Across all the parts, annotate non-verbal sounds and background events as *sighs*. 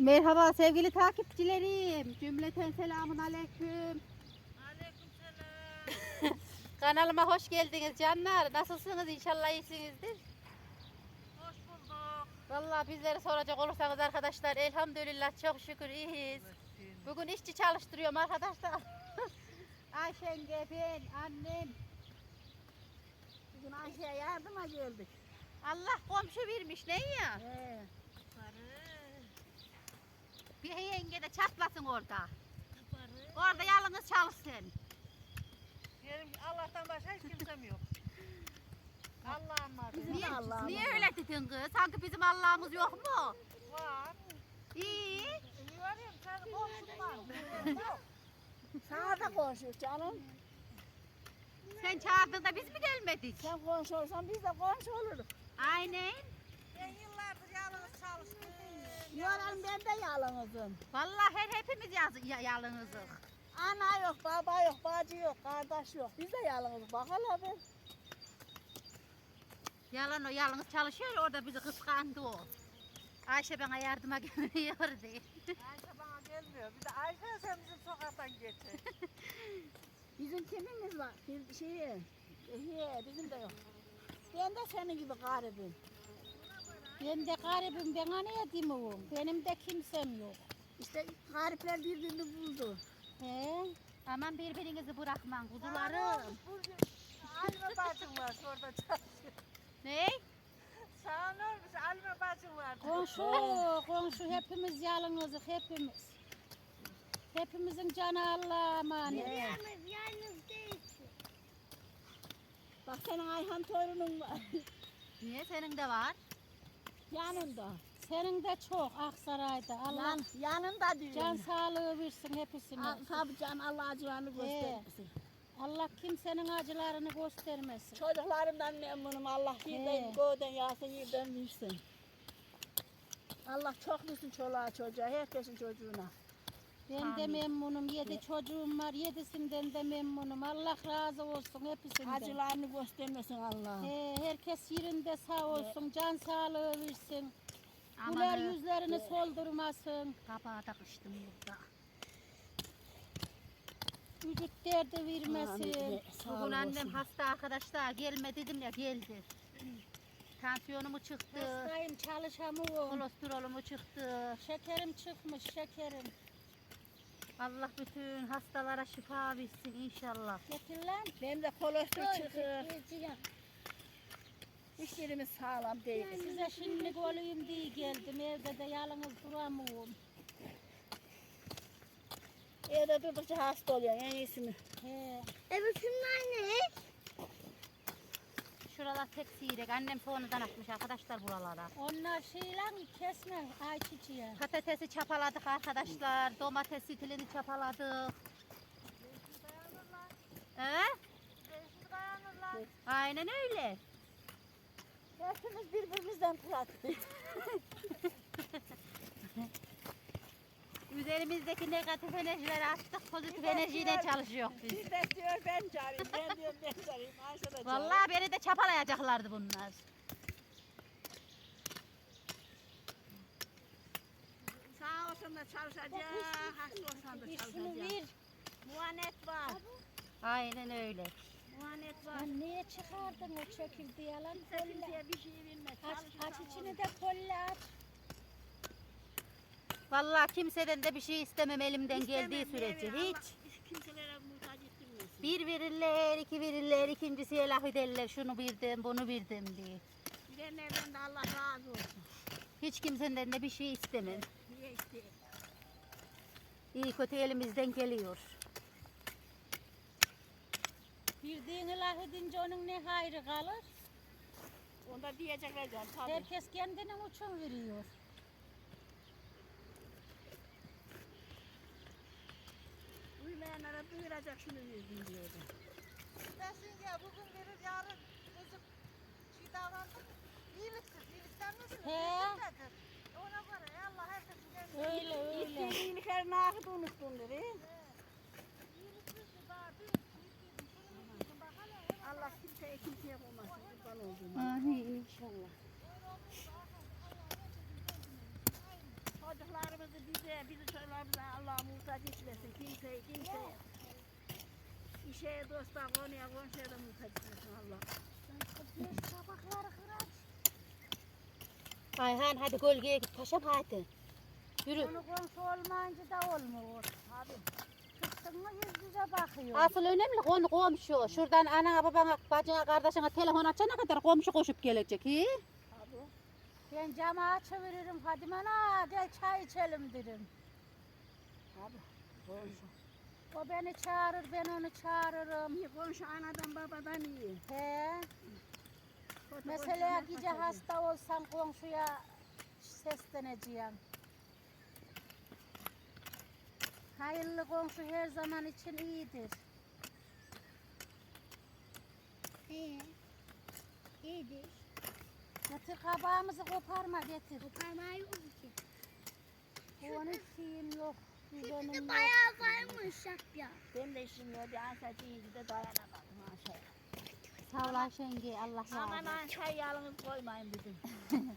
Merhaba sevgili takipçilerim. Cümleten selamun aleyküm. Aleykümselam. *laughs* Kanalıma hoş geldiniz canlar. Nasılsınız? İnşallah iyisinizdir. Hoş bulduk. Vallahi bizleri soracak olursanız arkadaşlar elhamdülillah çok şükür iyiyiz. Bugün işçi çalıştırıyorum arkadaşlar. *laughs* Ayşenge, ben, annem. Bugün Ayşe'ye yardıma geldik. Allah komşu vermiş ne ya? He. Bir yenge de çatlasın orada. Orada yalnız çalışsın. Benim Allah'tan başka hiç kimsem yok. Allah'ım var. Bizim Niye, Allah'ım niye öyle dedin kız? Sanki bizim Allah'ımız yok mu? Var. İyi. İyi var ya sen komşun var. Sana da konuşuyor canım. Sen çağırdığında biz mi gelmedik? Sen komşu olsan biz de komşu oluruz. Aynen. Ben yıllardır yalnız çalıştım. Yoran ben de yalnızım. Vallahi her hepimiz yaz, ya, yalnızız. Ana yok, baba yok, bacı yok, kardeş yok. Biz de yalnızız. Bak hele be. Yalan o yalnız çalışıyor orada bizi kıskandı o. Ayşe bana yardıma *laughs* geliyor diye. Ayşe bana gelmiyor. Bir de Ayşe sen bizim sokaktan geçin. *laughs* Bizim kimimiz var? Bir şey, he, bizim de yok. Ben de senin gibi garibim. Ben de garibim bana ne edeyim oğlum? Benim de kimsem yok. İşte garipler birbirini buldu. He? Aman birbirinizi ne kuzularım. Alime bacım var orada çalışıyor. Ne? Sana ne olmuş? Alime bacım var. Komşu, komşu hepimiz yalnızız hepimiz. Hepimizin canı Allah'a emanet. He. Bak senin Ayhan torunun var. Niye senin de var? Yanında. Senin de çok Aksaray'da. Allah Yan, yanında diyor. can sağlığı versin hepsine. Al- Tabii can Allah acılarını göstermesin. Allah kimsenin acılarını göstermesin. Çocuklarımdan memnunum. Allah yerden He. göğden yağsın yerden versin. Allah çok versin çoluğa çocuğa, herkesin çocuğuna. Ben de Amin. memnunum. Yedi çocuğum var. Yedisinden de memnunum. Allah razı olsun hepsinden. Acılarını göstermesin Allah. He, herkes yerinde sağ olsun. Can sağlığı versin. Güler Aman yüzlerini soldurmasın. kabağa takıştım burada. Vücut derdi vermesin. Bugün annem hasta arkadaşlar gelme dedim ya geldi. Tansiyonumu çıktı. Hastayım çalışamıyorum. Kolesterolümü çıktı. Şekerim çıkmış şekerim. Allah bütün hastalara şifa versin inşallah. Getir lan. Benim de kolesterol. Hiç yerimiz sağlam değil. Size şimdilik olayım diye geldim. Evde de yalnız duramıyorum. Evde durdukça hasta oluyor en iyisi mi? He. Evet şunlar ne? Şuralar tek siyrek. Annem sonradan atmış arkadaşlar buralara. Onlar şeyler mi kesme ayçiçeği. Patatesi çapaladık arkadaşlar. Domatesi tilini çapaladık. Ee? Aynen öyle. Hepimiz birbirimizden pratik. *laughs* Üzerimizdeki negatif enerjileri attık. Pozitif enerjiyle çalışıyor biz. Bir de diyor ben çağırayım, ben diyorum ben çağırayım. Ayşe de çağırıyor. Vallahi beni de çapalayacaklardı bunlar. Sağ olsun da çalışacak, hasta olsan da ver. Muanet var. Aynen öyle. Muanet var. Lan niye çıkardın o çekirdeği lan? Kimse kimseye bir şey bilmez. Aç, aç içini de kolla aç. Vallahi kimseden de bir şey istemem elimden geldiği İstemem, sürece. evet, Hiç. Allah kimselere muhtaç ettirmesin. Bir verirler, iki verirler, ikincisiye laf ederler. Şunu bildim, bunu bildim diye. Bilenlerden de Allah razı olsun. Hiç kimseden de bir şey istemem. Niye işte? İyi kötü elimizden geliyor. Bildiğini laf edince onun ne hayrı kalır? Onda diyecekler canım tabii. Herkes kendinin için veriyor. Duyuracak şunu verdim diyordu. Desin ya bugün verir yarın kızım şey davrandık. İyiliksiz, iyilikten misin? He. İyiliktedir. Ona göre Allah herkesin kendine Öyle öyle. İlk iyiliklerini ahit unuttun dedi. Allah kimseye kimseye olmasın. Kurban olduğum. Amin inşallah. Çocuklarımızı kimseye, bizi çocuklarımıza Allah muhtaç etmesin. Kimseye, kimseye. İşe, dosta, konuya, komşuya da muhtaç etmesin Allah. Ayhan hadi gölgeye git paşam hadi. Yürü. Onu komşu olmayınca da olmuyor. Abi. Çıktın mı yüz yüze bakıyor. Asıl önemli konu komşu. Şuradan anana babana bacına kardeşine telefon açana kadar komşu koşup gelecek. Hi? Ben camı açıveririm Fadime ana gel çay içelim derim. Komşu. O beni çağırır ben onu çağırırım. İyi komşu anadan babadan iyi. He. Kötü Mesela gece hasta olsan komşuya sesleneceğim. Hayırlı komşu her zaman için iyidir. He. İyidir. Getir kabağımızı koparma getir. Parmağı yok ki. Onun şeyim yok. Yok. Bayağı varmış ya. Ben de şimdi bir ansacı iyiydi de dayanamadım aşağıya. Sağ ol Ayşenge Allah razı Aman olsun. aşağı koymayın dedim. *laughs*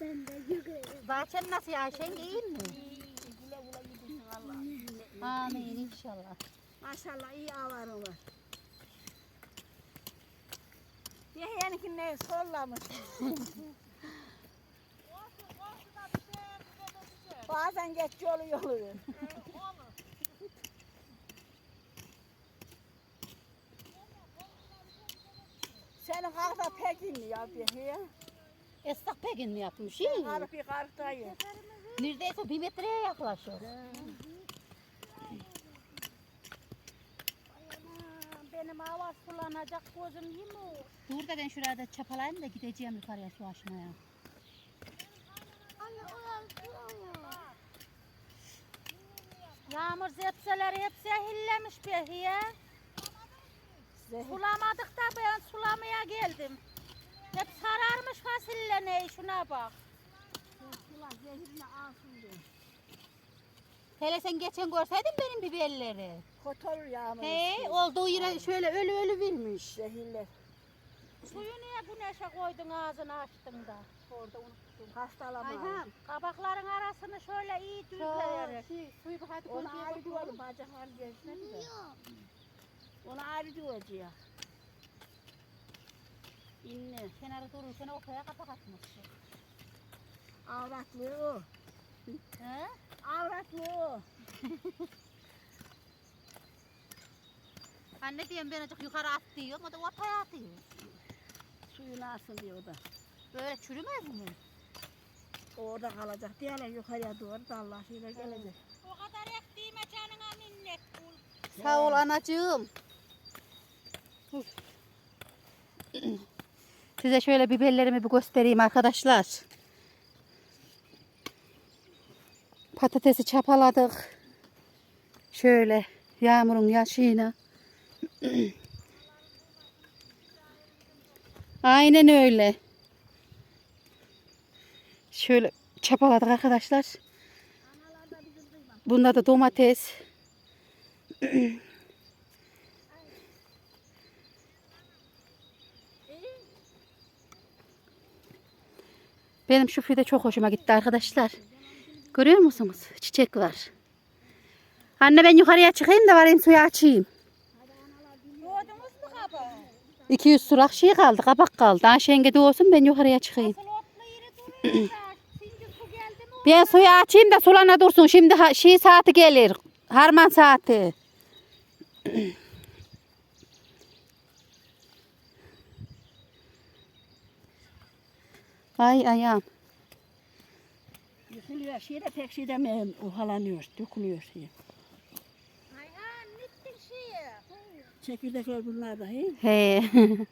Ben de yürüyorum. Bahçen nasıl Ayşenge iyi mi? İyi, iyi, güle güle gidiyorsun Allah. Amin inşallah. Maşallah iyi avarı var. Yahyan'ınki ne sollamış. Bazen geç yolu yolu. Senin karda pek inmiyor bir ya. Esnaf pekin mi yapmış? mi? Karı bir kartayı. Neredeyse bir metreye yaklaşıyor. Benim hava sulanacak gözüm yumuyor. Dur da ben şurada çapalayayım da gideceğim yukarıya su açmaya. Anne orası Yağmur zepseleri hep zehirlemiş Behiye. Sulamadık da ben sulamaya geldim. Hep sararmış fasulye ne şuna bak. Ulan zehirini alsın diye. Hele sen geçen görseydin benim biberleri. Kötü olur yağmur. He, olduğu yere şöyle ölü ölü vermiş. Zehirler. Suyu niye güneşe koydun ağzını açtın da? Orada unuttum. Hastalama. Ayhan. Kabakların arasını şöyle iyi düzleyerek. Şey, suyu bak hadi Onu ayrı diyorum bacaklar geçmedi de. Onu ayrı diyoruz İnne. Kenarı dururken ortaya kapak atmışsın. Avratlığı o. He? Avratlığı *laughs* o. Anne diyorum ben azıcık yukarı at diyorum. O da ortaya atıyor. Suyunu alsın diyor o da. Böyle çürümez mi? Orada kalacak. Diğerler yukarıya doğru dallaşıyla gelecek. O kadar ektiğime canına minnet bul. Sağ ol anacığım. *clears throat* Size şöyle biberlerimi bir göstereyim arkadaşlar. Patatesi çapaladık. Şöyle yağmurun yaşıyla. *clears throat* Aynen öyle. Şöyle çapaladık arkadaşlar. Bunda da domates. *clears throat* Benim şu fide çok hoşuma gitti arkadaşlar. Görüyor musunuz? Çiçek var. Anne ben yukarıya çıkayım da varayım suyu açayım. Gördünüz mü kabağı? 200 surak şey kaldı, kabak kaldı. Ayşenge de olsun ben yukarıya çıkayım. Ben suyu açayım da sulana dursun. Şimdi ha- şey saati gelir. Harman saati. *clears throat* Ay ayağım. Yıkılıyor. Şey de pek şey demeyeyim. Uhalanıyor. Dökülüyor şey. Ayhan nittin şeyi. Çekirdekler bunlar da. He? He. *laughs*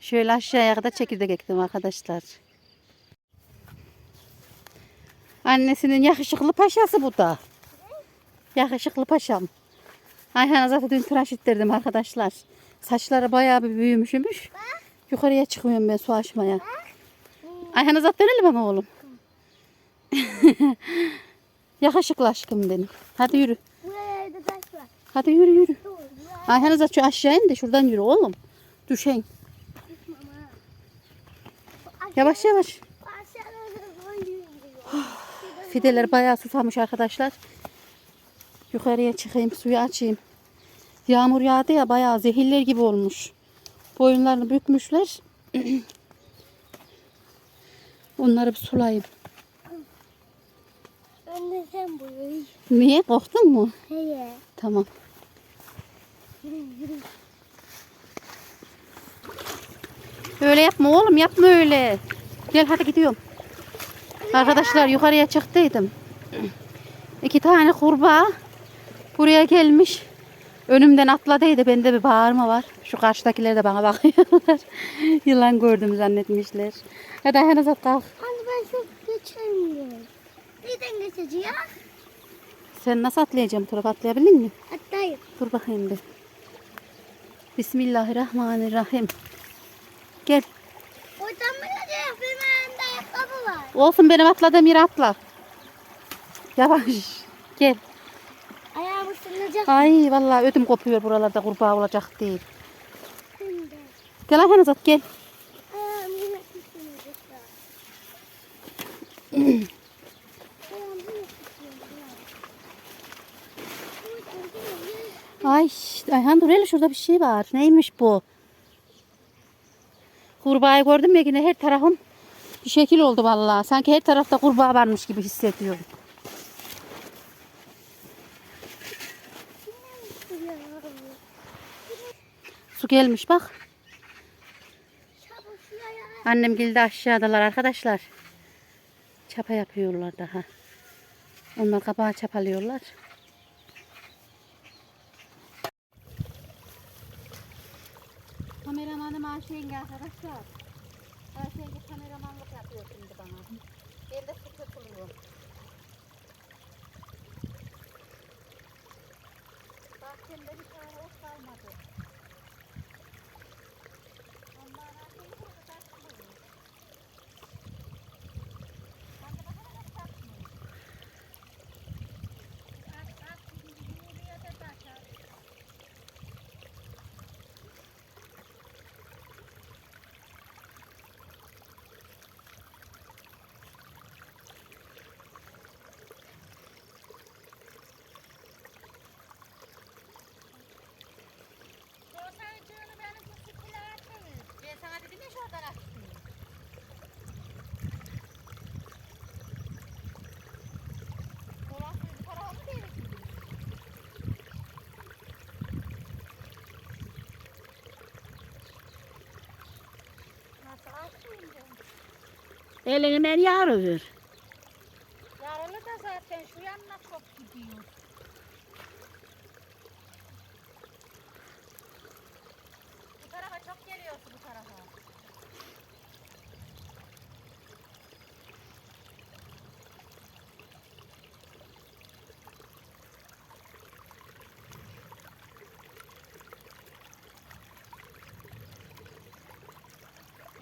Şöyle aşağıya kadar çekirdek ektim arkadaşlar. Annesinin yakışıklı paşası bu da. Yakışıklı paşam. Ayhan'a zaten dün tıraş ettirdim arkadaşlar. Saçları bayağı bir büyümüşmüş. Yukarıya çıkıyorum ben su açmaya. Ayhan'a zaten öyle bana oğlum. *laughs* Yakışıklı aşkım benim. Hadi yürü. Buraya da taş var. Hadi yürü yürü. Zaten şu aşağı in de şuradan yürü oğlum. Düşen. Yavaş yavaş. *sighs* Fideler bayağı susamış arkadaşlar. Yukarıya çıkayım suyu açayım. Yağmur yağdı ya bayağı zehirler gibi olmuş. Boyunlarını bükmüşler. *clears throat* Onları bir sulayayım. Önde sen buyur. Niye? Korktun mu? Heye. Tamam. Yürü yürü. Öyle yapma oğlum yapma öyle. Gel hadi gidiyorum. Arkadaşlar yukarıya çıktıydım. İki tane kurbağa buraya gelmiş. Önümden atladıydı. Bende bir bağırma var. Şu karşıdakiler de bana *laughs* bakıyorlar. Yılan gördüm zannetmişler. Hadi at kalk. Hani ben çok geçemiyorum. Neden geçeceğim? Sen nasıl atlayacaksın bu tarafa atlayabilir misin? Atlayayım. Dur bakayım bir. Bismillahirrahmanirrahim. Gel. Oradan mı gideceğiz? Benim ayağımda ayakkabı var. Olsun benim atladığım yere atla. Yavaş. Gel. Ayağım ısınacak. Ay vallahi ödüm kopuyor buralarda kurbağa olacak değil. Gel Ayhan Azat gel. Ayağım yine ısınacak. Ayağım yine ısınacak. Ay Dur hele şurada bir şey var. Neymiş bu? Kurbağayı gördüm ya yine her tarafım bir şekil oldu vallahi. Sanki her tarafta kurbağa varmış gibi hissediyorum. Su gelmiş bak. Annem geldi aşağıdalar arkadaşlar. Çapa yapıyorlar daha. Onlar kabağı çapalıyorlar. Kameramanım Ayşe yenge arkadaşlar. Ayşe yenge kameramanlık yapıyor şimdi bana. Ben de su tutuluyor. Bahçemde bir tane ot kalmadı. Ondan Ayşe yenge de taşmıyor. Ben de bakana nasıl taşmıyor. At at şimdi yürüyor da taşar. Ben sana dedim ya şuradan açtım. Dolan suyu bu tarafa mı değilsin? Nasıl açayım ben? Elinden yarıver. Yaralı da zaten şu yanına çok gidiyor. Bu tarafa çok geliyorsun bu tarafa.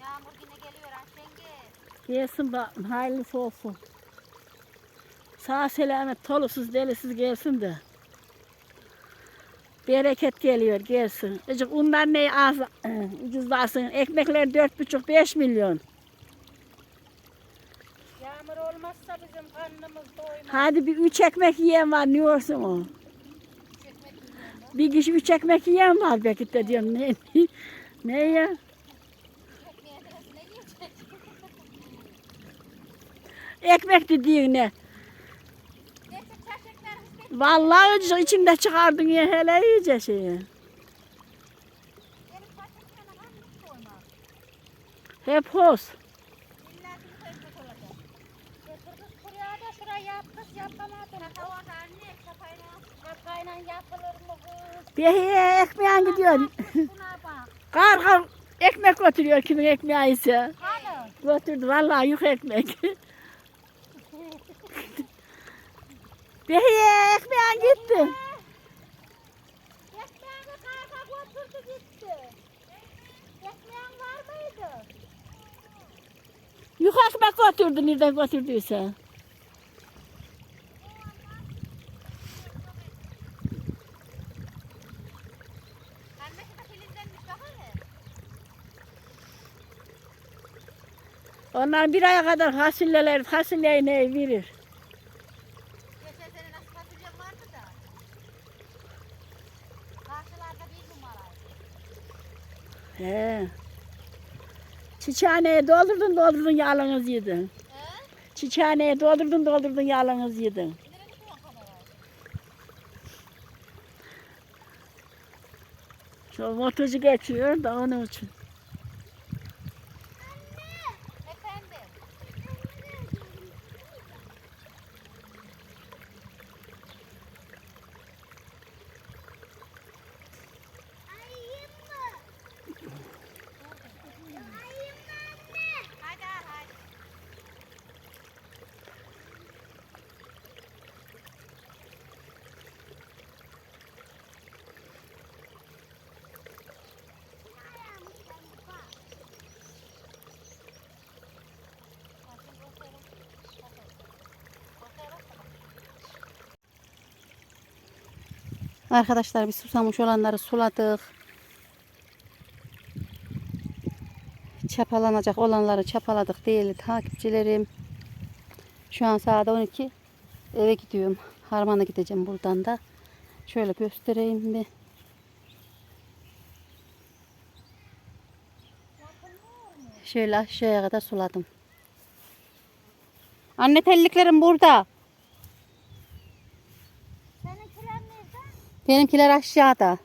Yağmur yine geliyor Ayşenge. Gelsin bakalım hayırlısı olsun. Sağ selamet tolusuz delisiz gelsin de. Bereket geliyor gelsin. Ecik unlar ne az *clears throat* ucuzlasın. Ekmekler dört buçuk beş milyon. Yağmur olmazsa bizim karnımız doymaz. Hadi bir üç ekmek yiyen var ne olsun o? Bir kişi üç ekmek yiyen var belki de diyorum. Ne, *laughs* ne ya? Ekmek dediğin ne? Vallahi içinde çıkardın ya hele iyice şeyi. Hep kız? Behiye ekmeğin gidiyor. Kar kar ekmek götürüyor kimin ekmeği ise. Götürdü vallahi yük ekmek. Behiye ekmeğin gitti. Ekmeğini karga götürdü gitti. Ekmeğin var mıydı? Yük ekmek götürdü nereden götürdüyse. Onlar bir aya kadar fasulyeler, fasulyeyi verir? Geçen sene nasıl fasulyem vardı da. Karşılarda bir numara. He. Çiçeğine doldurdun doldurdun yalnız yedin. He? Çiçeğine doldurdun doldurdun yalnız yedin. Şu motorcu geçiyor da onun için. Efendim. Ayım mı? Ayım anne. Hadi al hadi. Arkadaşlar biz susamış olanları suladık. Çapalanacak olanları çapaladık değil takipçilerim. Şu an saat 12. Eve gidiyorum. Harman'a gideceğim buradan da. Şöyle göstereyim bir. Şöyle aşağıya kadar suladım. Anne telliklerim burada. Benimkiler aşağıda.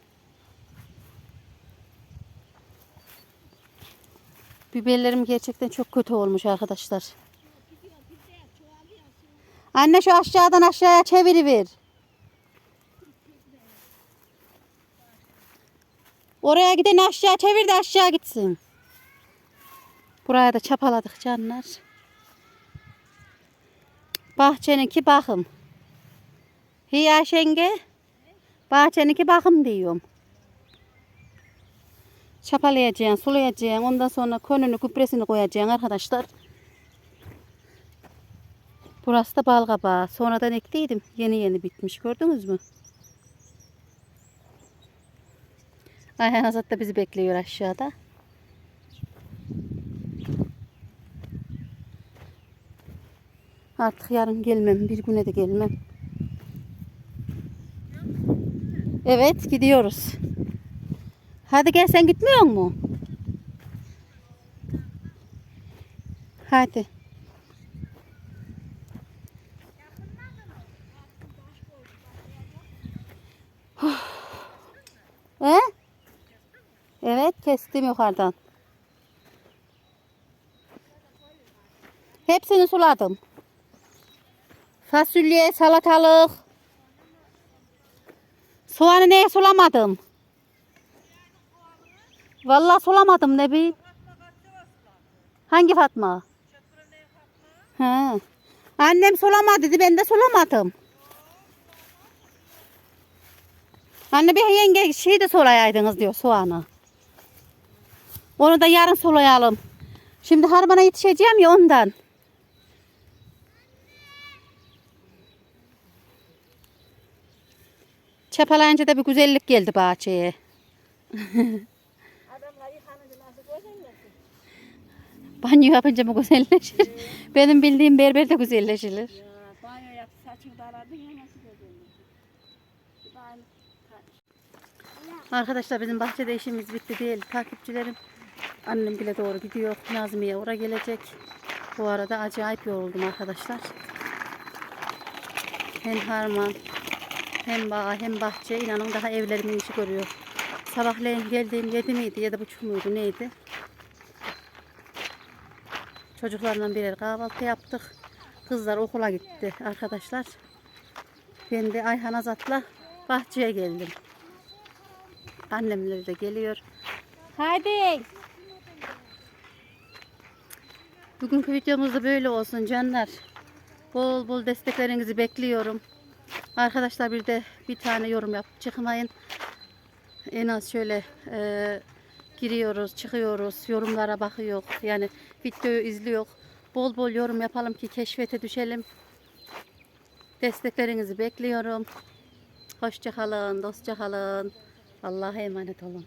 Biberlerim gerçekten çok kötü olmuş arkadaşlar. Anne şu aşağıdan aşağıya çeviriver. Oraya giden aşağı çevir de aşağı gitsin. Buraya da çapaladık canlar. Bahçeninki bakım. Hiya şenge. Bahçeninki bakım diyorum. Çapalayacaksın, sulayacaksın. Ondan sonra konunu, gübresini koyacaksın arkadaşlar. Burası da bal kabağı. Sonradan ekliydim. Yeni yeni bitmiş. Gördünüz mü? Ayhan Azat da bizi bekliyor aşağıda. Artık yarın gelmem. Bir güne de gelmem. Evet gidiyoruz. Hadi gel sen gitmiyor mu? Hadi. He? Evet kestim yukarıdan. Hepsini suladım. Fasulye, salatalık. Soğanı neye sulamadım? Vallahi sulamadım ne bileyim. Hangi Fatma? He. Annem sulama dedi ben de sulamadım. Anne bir yenge şey de sulayaydınız diyor soğanı. Onu da yarın sulayalım. Şimdi harbana yetişeceğim ya ondan. Çapalayınca da bir güzellik geldi bahçeye. *laughs* Banyo yapınca mı güzelleşir? Benim bildiğim berber de güzelleşilir. Ya banyo yap saçını daradın ya nasıl? Ben Arkadaşlar bizim bahçede işimiz bitti değil. Takipçilerim annem bile doğru gidiyor. Nazmiye oraya gelecek. Bu arada acayip yoruldum arkadaşlar. Hem harman hem bağ hem bahçe inanın daha evlerimin işi görüyor. Sabahleyin geldiğim yedi miydi ya da buçuk muydu neydi? Çocuklarla birer kahvaltı yaptık. Kızlar okula gitti arkadaşlar. Ben de Ayhan Azat'la bahçeye geldim. Annemler de geliyor. Haydi. Bugünkü videomuz da böyle olsun canlar. Bol bol desteklerinizi bekliyorum. Arkadaşlar bir de bir tane yorum yap. Çıkmayın. En az şöyle e, giriyoruz, çıkıyoruz, yorumlara bakıyor. Yani videoyu izliyor. Bol bol yorum yapalım ki keşfete düşelim. Desteklerinizi bekliyorum. Hoşça kalın, dostça kalın. Allah'a emanet olun.